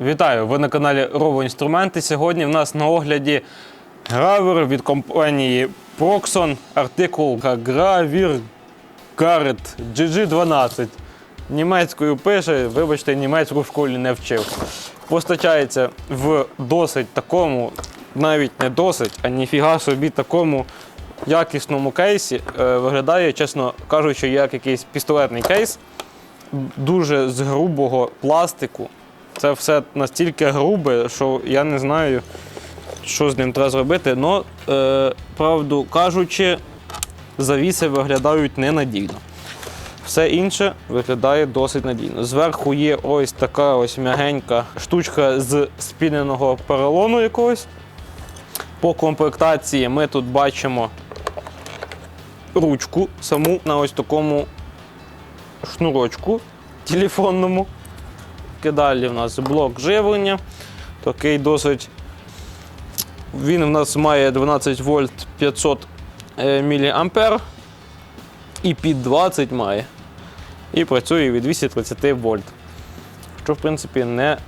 Вітаю! Ви на каналі Rovo Інструменти. Сьогодні в нас на огляді гравер від компанії Proxon, артикул Gravir Garrett GG12. Німецькою пише, вибачте, німецьку в школі не вчив. Постачається в досить такому, навіть не досить, а ніфіга собі такому якісному кейсі. Е, Виглядає, чесно кажучи, як якийсь пістолетний кейс дуже з грубого пластику. Це все настільки грубе, що я не знаю, що з ним треба зробити. Но, е, правду кажучи, завіси виглядають ненадійно. Все інше виглядає досить надійно. Зверху є ось така ось м'ягенька штучка з спіненого поролону якогось. По комплектації ми тут бачимо ручку саму на ось такому шнурочку телефонному. Далі в нас блок живлення. Такий досить. Він в нас має 12 вольт 500 мА і під 20 має. І працює від 230 вольт. Що, в принципі, не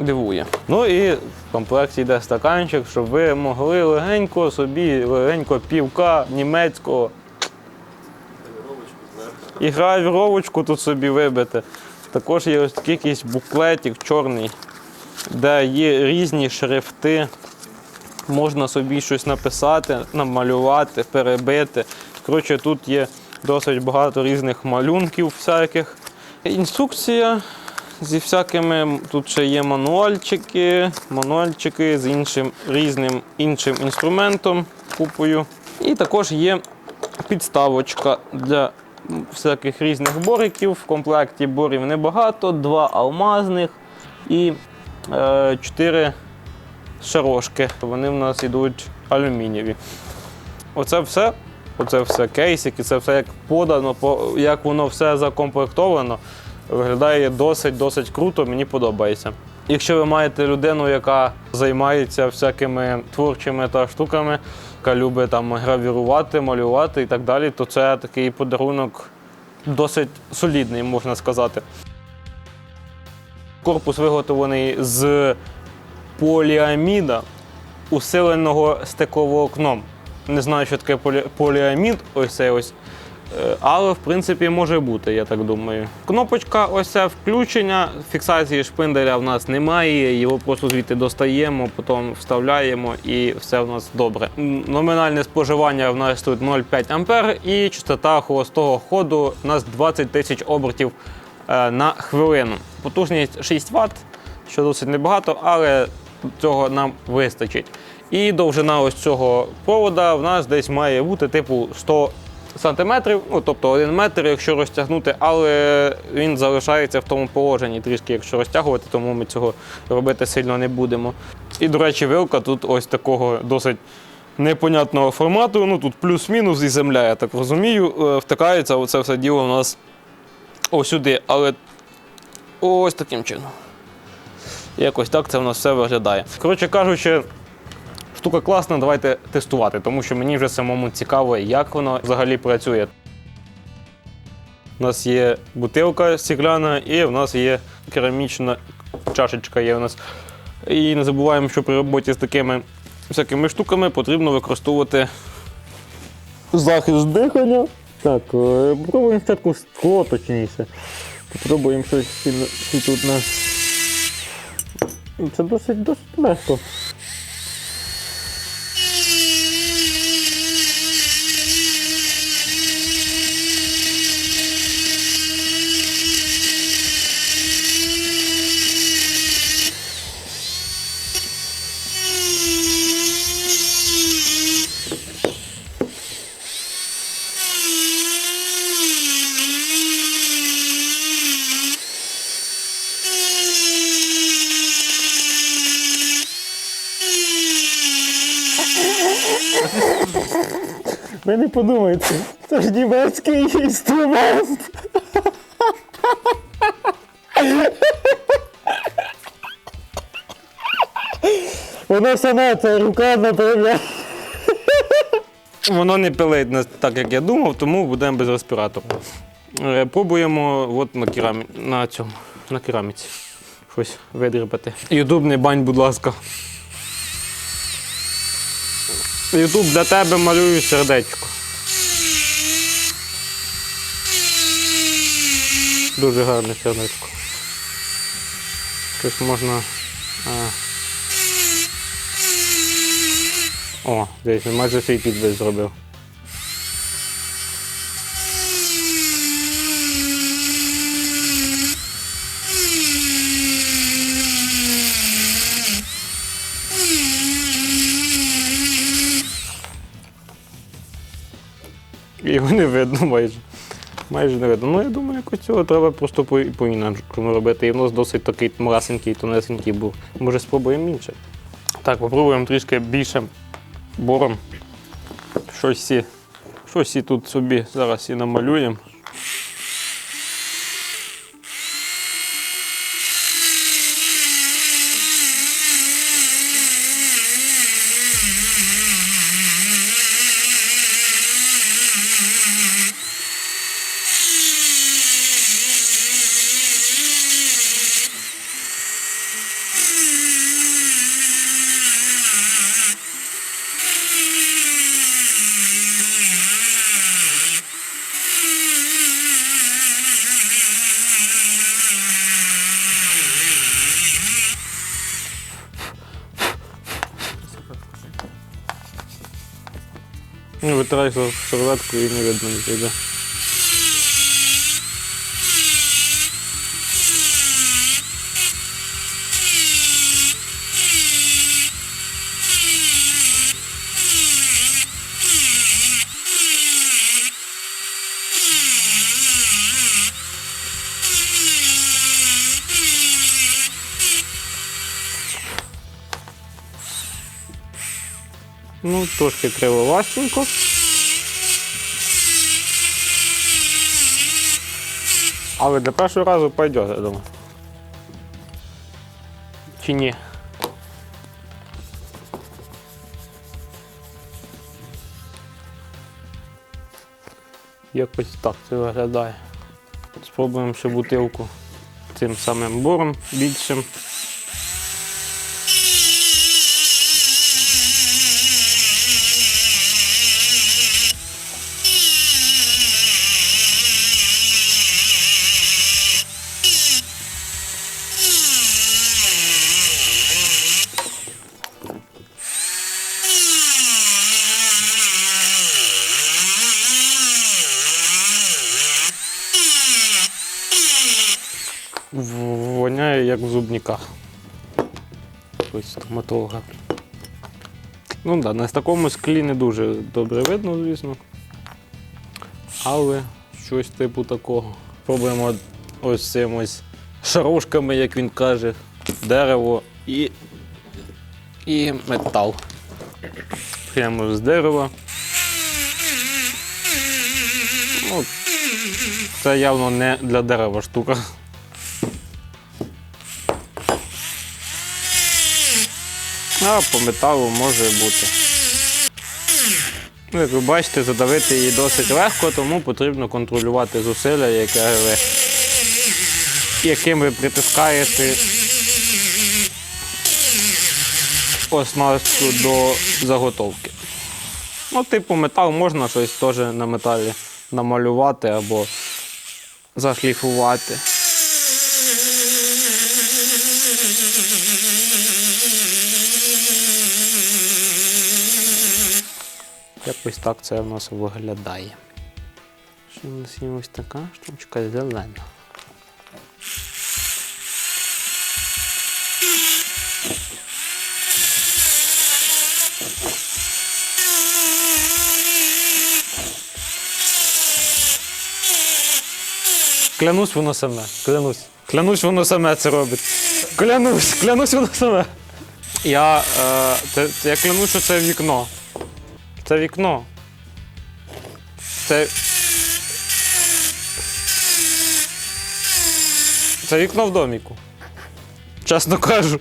дивує. Ну і в комплекті йде стаканчик, щоб ви могли легенько собі, легенько півка німецького і гравіровочку тут собі вибити. Також є ось такий якийсь буклетик чорний, де є різні шрифти. Можна собі щось написати, намалювати, перебити. Коротше, тут є досить багато різних малюнків всяких. Інструкція зі всякими, тут ще є мануальчики, мануальчики з іншим різним іншим інструментом купою. І також є підставочка для всяких різних бориків. В комплекті борів небагато, два алмазних і е, чотири шарошки. Вони в нас йдуть алюмінієві. Оце все. Оце все кейсики, це все як подано, як воно все закомплектовано. Виглядає досить-досить круто, мені подобається. Якщо ви маєте людину, яка займається всякими творчими та штуками, яка любить там гравірувати, малювати і так далі, то це такий подарунок досить солідний, можна сказати. Корпус виготовлений з поліаміда, усиленого стекловолокном. Не знаю, що таке полі- поліамід, ось цей ось. Е, Але в принципі може бути, я так думаю. Кнопочка ось це включення. Фіксації шпинделя в нас немає. Його просто звідти достаємо, потім вставляємо і все в нас добре. Номінальне споживання в нас тут 0,5 А і частота холостого ходу у нас 20 тисяч обертів е, на хвилину. Потужність 6 Вт, що досить небагато, але цього нам вистачить. І довжина ось цього провода в нас десь має бути типу 100 сантиметрів, ну тобто 1 метр, якщо розтягнути, але він залишається в тому положенні трішки, якщо розтягувати, тому ми цього робити сильно не будемо. І, до речі, вилка тут ось такого досить непонятного формату. Ну тут плюс-мінус і земля, я так розумію. Е, Втикається оце все діло у нас ось сюди, але ось таким чином. Якось так це в нас все виглядає. Коротше кажучи, штука класна, давайте тестувати, тому що мені вже самому цікаво, як воно взагалі працює. У нас є бутилка стекляна і в нас є керамічна чашечка є у нас. І не забуваємо, що при роботі з такими всякими штуками потрібно використовувати захист дихання. Так, е, попробуємо спочатку скло, точніше. Попробуємо щось тут у нас. Це досить досить легко. Ви не подумайте, це ж німецький інструмент. Воно саме це рука направляє. Воно не пилить так, як я думав, тому будемо без респіратора. Е, Пробуємо от на, керамі... на цьому, на кераміці. щось видріпати. Ютуб, не бань, будь ласка. Ютуб для тебе малюю сердечко. Дуже гарне сердечко. Щось можна. О, дивіться, майже свій підпис зробив. Видно майже. Майже не видно. Ну, я думаю, якось цього треба просто по- по-інакшому робити. І в нас досить такий мрасенький, тонесенький був. Може, спробуємо інше. Так, попробуємо трішки більше бором. Щось, щось тут собі зараз і намалюємо. Ну, витирайся серветку і не видно нічого. Ну, трошки кривовастенько. Але для першого разу пойдет, я думаю. Чи ні? Якось так це виглядає. Спробуємо ще бутилку цим самим бором більшим. Воняє як в зубниках. Ось стоматолога. Ну да, на такому склі не дуже добре видно, звісно. Але щось типу такого. Пробуємо ось цим ось шарошками, як він каже, дерево і, і метал. Прямо з дерева. Ну, це явно не для дерева штука. А по металу може бути. Ну, Як ви бачите, задавити її досить легко, тому потрібно контролювати зусилля, яке ви, яким ви притискаєте оснастку до заготовки. Ну, типу, метал можна щось теж на металі намалювати або зашліфувати. Якось так це в нас виглядає. Що в нас є ось така штучка зелена. Клянусь воно саме. Клянусь. Клянусь, воно саме це робить. Клянусь, клянусь воно саме. Я, е, я клянусь, що це вікно. Це вікно. Це. Це вікно в доміку. Чесно кажу.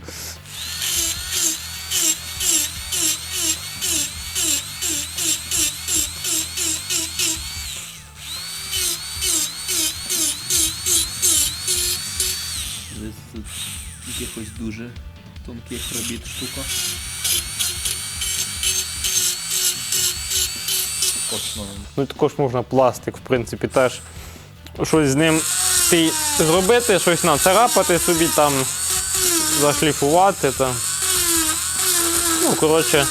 Тут дуже тонких робіт штука. Точно. Ну також можна пластик, в принципі, теж щось з ним ти зробити, щось нацарапати собі там, зашліфувати. Та. Ну, коротше.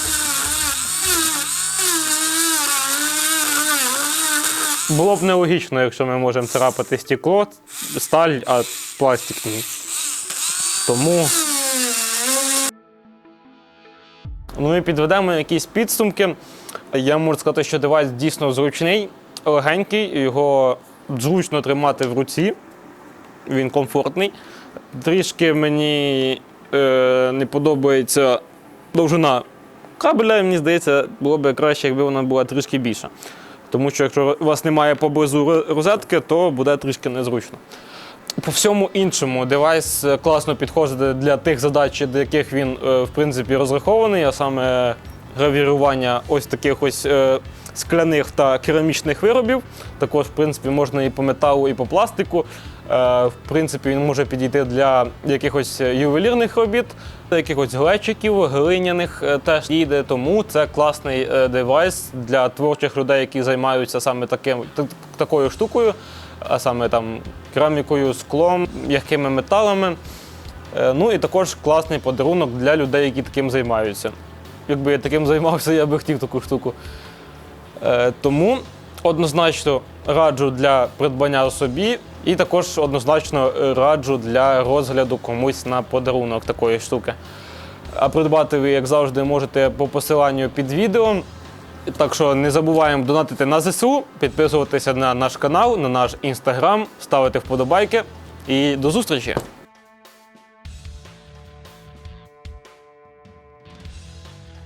Було б нелогічно, якщо ми можемо царапати стекло, сталь, а пластик ні. Тому. Ну і підведемо якісь підсумки. Я можу сказати, що девайс дійсно зручний, легенький, його зручно тримати в руці. Він комфортний. Трішки мені е, не подобається довжина кабеля, мені здається, було б краще, якби вона була трішки більша. Тому що якщо у вас немає поблизу розетки, то буде трішки незручно. По всьому іншому девайс е, класно підходить для тих задач, до яких він е, в принципі розрахований, а саме гравірування ось таких ось е, скляних та керамічних виробів. Також, в принципі, можна і по металу, і по пластику. В принципі, він може підійти для якихось ювелірних робіт, якихось глечиків, глиняних теж йде. Тому це класний девайс для творчих людей, які займаються саме таким, такою штукою а саме там керамікою, склом, м'якими металами. Е, Ну і також класний подарунок для людей, які таким займаються. Якби я таким займався, я би хотів таку штуку. Е, Тому однозначно раджу для придбання собі, і також однозначно е, раджу для розгляду комусь на подарунок такої штуки. А придбати ви, як завжди, можете по посиланню під відео. Так що не забуваємо донатити на ЗСУ, підписуватися на наш канал, на наш інстаграм, ставити вподобайки. І до зустрічі!